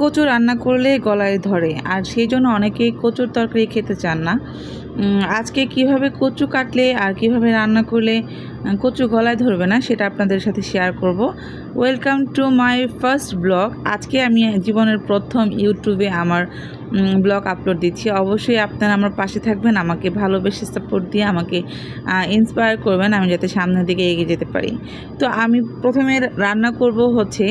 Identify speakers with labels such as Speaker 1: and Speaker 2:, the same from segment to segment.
Speaker 1: কচু রান্না করলে গলায় ধরে, আর সেই জন্য অনেকেই কচুর তরকারি খেতে চান না। আজকে কীভাবে কচু কাটলে আর কীভাবে রান্না করলে কচু গলায় ধরবে না, সেটা আপনাদের সাথে শেয়ার করব। Welcome to my first blog আজকে আমি জীবনের প্রথম ইউটিউবে আমার ব্লগ আপলোড দিচ্ছি। অবশ্যই আপনারা আমার পাশে থাকবেন, আমাকে ভালোবেসে সাপোর্ট দিয়ে আমাকে ইন্সপায়ার করবেন, আমি যাতে সামনের দিকে এগিয়ে যেতে পারি। তো আমি প্রথমে রান্না করব হচ্ছে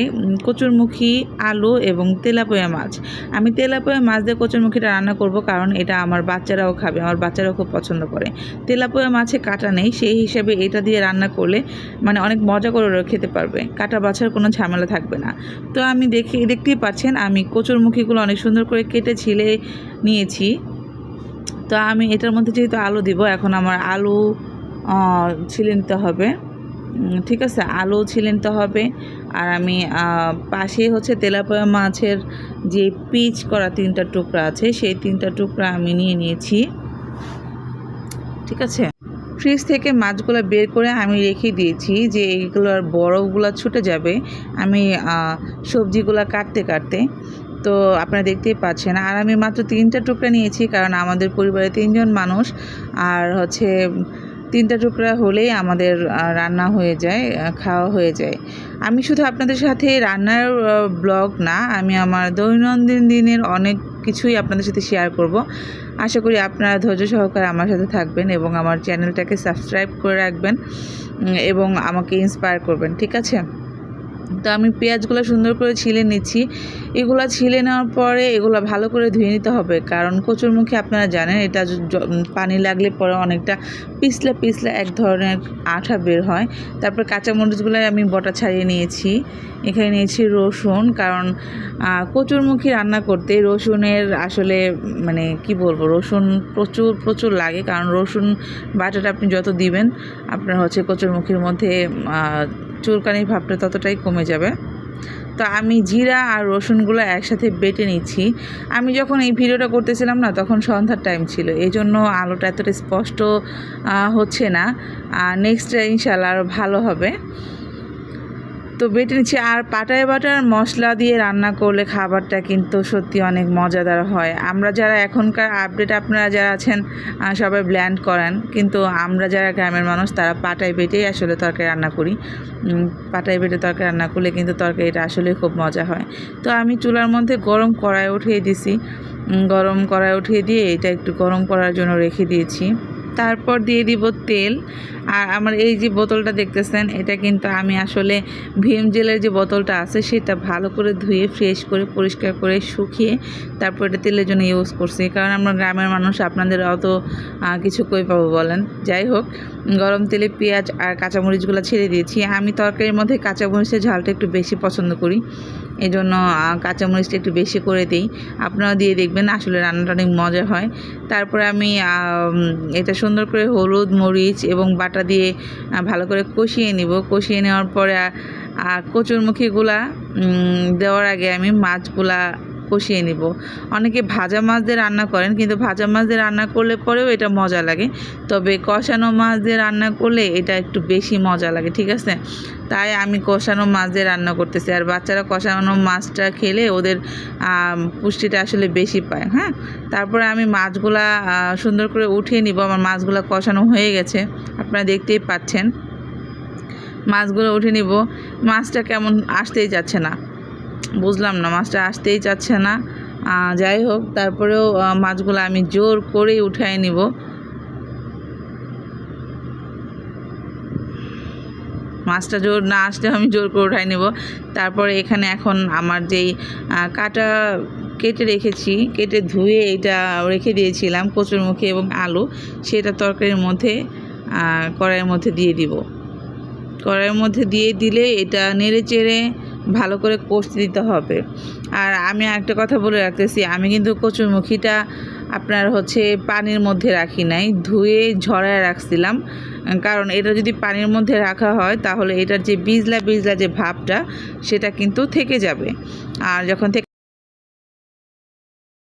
Speaker 1: কচুরমুখী, আলু এবং তেলাপোয়া মাছ। আমি তেলাপোয়া মাছ দিয়ে কচুরমুখীটা রান্না করব কারণ এটা আমার বাচ্চারাও খাবে, আমার বাচ্চারাও খুব পছন্দ করে। তেলাপোয়া মাছে কাটা নেই, সেই হিসাবে এটা দিয়ে রান্না করলে মানে অনেক মজা করে খেতে পারবে। কাটা বাছার কোনো ঝামেলা থাকবে না। তো আমি দেখি, দেখতেই পাচ্ছেন, আমি কচুরমুখীগুলো অনেক সুন্দর করে কেটে ছিলে নিয়েছি। তো আমি এটার মধ্যে যেহেতু আলু দিব, এখন আমার আলু ছিলে নিতে হবে। ঠিক আছে, আলু ছিলে নিতে হবে। আর আমি পাশে হচ্ছে তেলাপোয়া মাছের যে পিচ করা তিনটা টুকরা আছে, সেই তিনটা টুকরা আমি নিয়ে নিয়েছি। ঠিক আছে? ফ্রিজ থেকে মাছগুলো বের করে আমি রেখে দিয়েছি যে এইগুলোর বরফগুলো ছুটে যাবে। আমি সবজিগুলো কাটতে কাটতে। তো আপনারা দেখতেই পাচ্ছেন। আর আমি মাত্র তিনটা টুকরা নিয়েছি কারণ আমাদের পরিবারে তিনজন মানুষ। আর হচ্ছে তিনটা টুকরা হলেই আমাদের রান্না হয়ে যায় খাওয়া হয়ে যায়। আমি শুধু আপনাদের সাথে রান্নার ব্লগ না, আমি আমার দৈনন্দিন দিনের অনেক কিছুই আপনাদের সাথে শেয়ার করব। আশা করি আপনারা ধৈর্য সহকারে আমার সাথে থাকবেন এবং আমার চ্যানেলটাকে সাবস্ক্রাইব করে রাখবেন এবং আমাকে ইন্সপায়ার করবেন, ঠিক আছে? তো আমি পেঁয়াজগুলো সুন্দর করে ছিলে নিচ্ছি। এগুলো ছিলে নেওয়ার পরে এগুলো ভালো করে ধুয়ে নিতে হবে। কারণ কচুর মুখে আপনারা জানেন, এটা পানি লাগলে পরে অনেকটা পিছলা পিছলা এক ধরনের আঠা বের হয়। তারপর কাঁচামরিচগুলো আমি বটা ছাড়িয়ে নিয়েছি। এখানে নিয়েছি রসুন, কারণ কচুরমুখী রান্না করতে রসুনের আসলে মানে কি বলব, রসুন প্রচুর প্রচুর লাগে। কারণ রসুন বাটাটা আপনি যত দিবেন, আপনার হচ্ছে কচুরমুখীর মধ্যে চুলকানির ভাবটা ততটাই কমে যাবে। তো আমি জিরা আর রসুনগুলো একসাথে বেটে নিচ্ছি। আমি যখন এই ভিডিওটা করতেছিলাম না, তখন সন্ধ্যার টাইম ছিল। এই জন্য আলোটা এতটা স্পষ্ট হচ্ছে না। নেক্সট ইনশাল্লাহ আরও ভালো হবে। তো বেটে নিচ্ছি। আর পাটায় বাটার মশলা দিয়ে রান্না করলে খাবারটা কিন্তু সত্যি অনেক মজাদার হয়। আমরা যারা এখনকার আপডেট আপনারা যারা আছেন সবাই ব্ল্যান্ড করেন। কিন্তু আমরা যারা গ্রামের মানুষ, তারা পাটায় বেটেই আসলে তরকারি রান্না করি। পাটায় বেটে তরকারি রান্না করলে কিন্তু তরকারিটা আসলে খুব মজা হয়। তো আমি চুলার মধ্যে গরম কড়াই উঠিয়ে দিছি। গরম কড়াই উঠিয়ে দিয়ে এটা একটু গরম করার জন্য রেখে দিয়েছি। তারপর দিয়ে দিব তেল। আর আমার এই যে বোতলটা দেখতেছেন, এটা কিন্তু আমি আসলে ভীম জেলের যে বোতলটা আছে, সেটা ভালো করে ধুয়ে ফ্রেশ করে, পরিষ্কার করে শুকিয়ে তারপর এটা তেলের জন্য ইউজ করছি। কারণ আমরা গ্রামের মানুষ, আপনাদের অত কিছু কই পাবো বলেন। যাই হোক, গরম তেলে পেঁয়াজ আর কাঁচামরিচগুলো ছেড়ে দিয়েছি। আমি তরকারির মধ্যে কাঁচামরিচের ঝালটা একটু বেশি পছন্দ করি। এই জন্য কাঁচামরিচটা একটু বেশি করে দিই। আপনারা দিয়ে দেখবেন, আসলে রান্নাটা অনেক মজা হয়। তারপরে আমি এটা সুন্দর করে হলুদ, মরিচ এবং বাটা দিয়ে ভালো করে কষিয়ে নিব। কষিয়ে নেওয়ার পরে কচুরমুখীগুলা দেওয়ার আগে আমি মাছগুলা কষিয়ে নিব। অনেকে ভাজা মাছ দিয়ে রান্না করেন, কিন্তু ভাজা মাছ দিয়ে রান্না করলে পরেও এটা মজা লাগে। তবে কষানো মাছ দিয়ে রান্না করলে এটা একটু বেশি মজা লাগে, ঠিক আছে? তাই আমি কষানো মাছ দিয়ে রান্না করতেছি। আর বাচ্চারা কষানো মাছটা খেলে ওদের পুষ্টিটা আসলে বেশি পায় হ্যাঁ? তারপরে আমি মাছগুলা সুন্দর করে উঠিয়ে নিব। আমার মাছগুলা কষানো হয়ে গেছে। আপনারা দেখতেই পাচ্ছেন। মাছগুলো উঠে নিব। মাছটা কেমন আসতেই যাচ্ছে না। বুঝলাম না, মাছটা আসতেই চাচ্ছে না। যাই হোক, তারপরেও মাছগুলো আমি জোর করেই উঠাই নিব। মাছটা জোর না আসলে আমি জোর করে উঠাই নেব। তারপরে এখানে এখন আমার যেই কাটা কেটে রেখেছি, কেটে ধুয়ে এটা রেখে দিয়েছিলাম কচুরমুখী এবং আলু, সেটা তরকারির মধ্যে কড়াইয়ের মধ্যে দিয়ে দিব। কড়াইয়ের মধ্যে দিয়ে দিলে এটা নেড়ে চেড়ে ভালো করে কষতে দিতে হবে। আর আমি একটা কথা বলে রাখতেছি, আমি কিন্তু কচুরমুখিটা আপনার হচ্ছে পানির মধ্যে রাখি নাই, ধুয়ে ঝরায় রাখছিলাম। কারণ এটা যদি পানির মধ্যে রাখা হয়, তাহলে এটার যে বিজলা বিজলা যে ভাবটা, সেটা কিন্তু থেকে যাবে। আর যখন থেকে